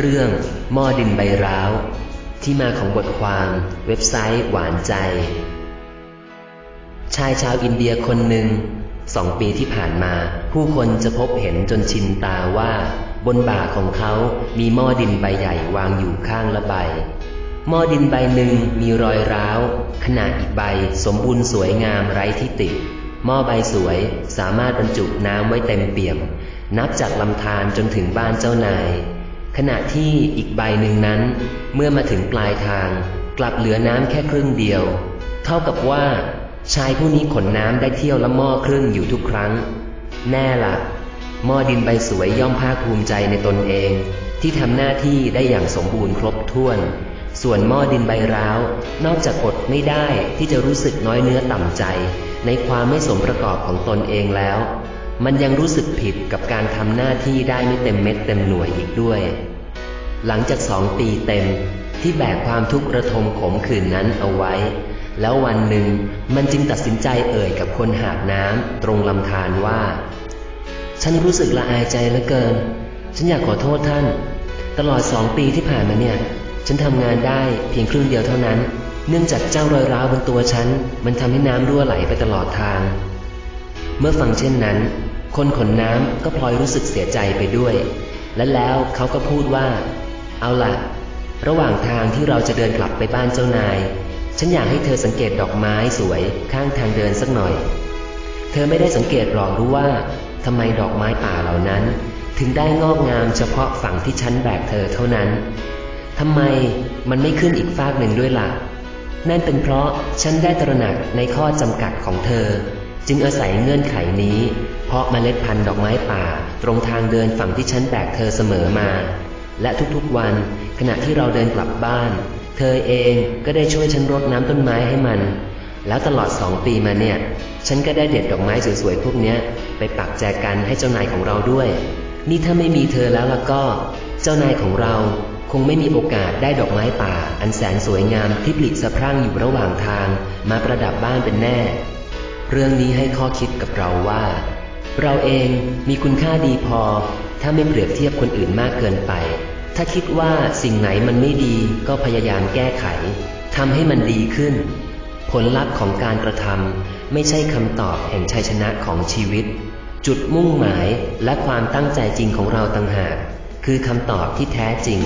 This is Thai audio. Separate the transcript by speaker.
Speaker 1: เรื่องหม้อดินใบร้าว ที่มาของบทความเว็บไซต์หวานใจ ชายชาวอินเดียคนหนึ่งสองปีที่ผ่านมา ผู้คนจะพบเห็นจนชินตาว่า บนบ่าของเขามีหม้อดินใบใหญ่วางอยู่ข้างละใบหม้อดินใบหนึ่งมีรอยร้าว ขนาดอีกใบสมบูรณ์สวยงามไร้ที่ติหม้อใบสวยสามารถบรรจุน้ำไว้เต็มเปี่ยม นับจากลำธารจนถึงบ้านเจ้านาย ขณะที่อีกใบหนึ่งนั้น เมื่อมาถึงปลายทาง กลับเหลือน้ำแค่ครึ่งเดียว เท่ากับว่า ชายผู้นี้ขนน้ำได้เที่ยวละหม้อครึ่งอยู่ทุกครั้ง แน่ละ่ะหม้อดินใบสวยย่อมภาคภูมิใจในตนเอง ที่ทำหน้าที่ได้อย่างสมบูรณ์ครบถ้วน ส่วนหม้อดินใบร้าว นอกจากอดไม่ได้ที่จะรู้สึกน้อยเนื้อต่ำใจ ในความไม่สมประกอบของตนเองแล้ว มันยังรู้สึกผิดกับการทำหน้าที่ได้ไม่เต็มเม็ดเต็มหน่วยอีกด้วย หลังจากสองปีเต็มที่แบกความทุกข์ระทมขมขื่นนั้นเอาไว้ แล้ววันหนึ่งมันจึงตัดสินใจเอ่ยกับคนหาบน้ำตรงลำธารว่า ฉันรู้สึกละอายใจเหลือเกิน ฉันอยากขอโทษท่าน ตลอดสองปีที่ผ่านมาเนี่ย ฉันทำงานได้เพียงครึ่งเดียวเท่านั้น เนื่องจากเจ้ารอยร้าวบนตัวฉันมันทำให้น้ำรั่วไหลไปตลอดทาง มื่อฟังเช่นนั้น คนขนน้ำก็พลอยรู้สึกเสียใจไปด้วย และแล้วเขาก็พูดว่า เอาล่ะระหว่างทางที่เราจะเดินกลับไปบ้านเจ้านาย ฉันอยากให้เธอสังเกตดอกไม้สวยข้างทางเดินสักหน่อย เธอไม่ได้สังเกตหรอกรู้ว่าทำไมดอกไม้ป่าเหล่านั้น ถึงได้งอกงามเฉพาะฝั่งที่ฉันแบกเธอเท่านั้นทำไมมันไม่ขึ้นอีกฟากหนึ่งด้วยละ่ะ นั่นเป็นเพราะฉันได้ตระหนักในข้อจำกัดของเธอ จึงอาศัยเงื่อนไขนี้ เพราะเมล็ดพันธุ์ดอกไม้ป่า ตรงทางเดินฝั่งที่ฉันแบกเธอเสมอมา และทุกๆวัน ขณะที่เราเดินกลับบ้าน เธอเองก็ได้ช่วยฉันรดน้ำต้นไม้ให้มัน แล้วตลอดสองปีมาเนี่ย ฉันก็ได้เด็ดดอกไม้สวยๆพวกเนี้ยไปปักแจกันให้เจ้านายของเราด้วย นี่ถ้าไม่มีเธอแล้วล่ะก็ เจ้านายของเราคงไม่มีโอกาสได้ดอกไม้ป่า อันแสนสวยงามที่ผลิสะพรั่งอยู่ระหว่างทาง มาประดับบ้านเป็นแน่ เรื่องนี้ให้ข้อคิดกับเราว่า เราเองมีคุณค่าดีพอ ถ้าไม่เปรียบเทียบคนอื่นมากเกินไป ถ้าคิดว่าสิ่งไหนมันไม่ดีก็พยายามแก้ไขทำให้มันดีขึ้น ผลลัพธ์ของการกระทำไม่ใช่คำตอบแห่งชัยชนะของชีวิต จุดมุ่งหมายและความตั้งใจจริงของเราต่างหาก คือคำตอบที่แท้จริง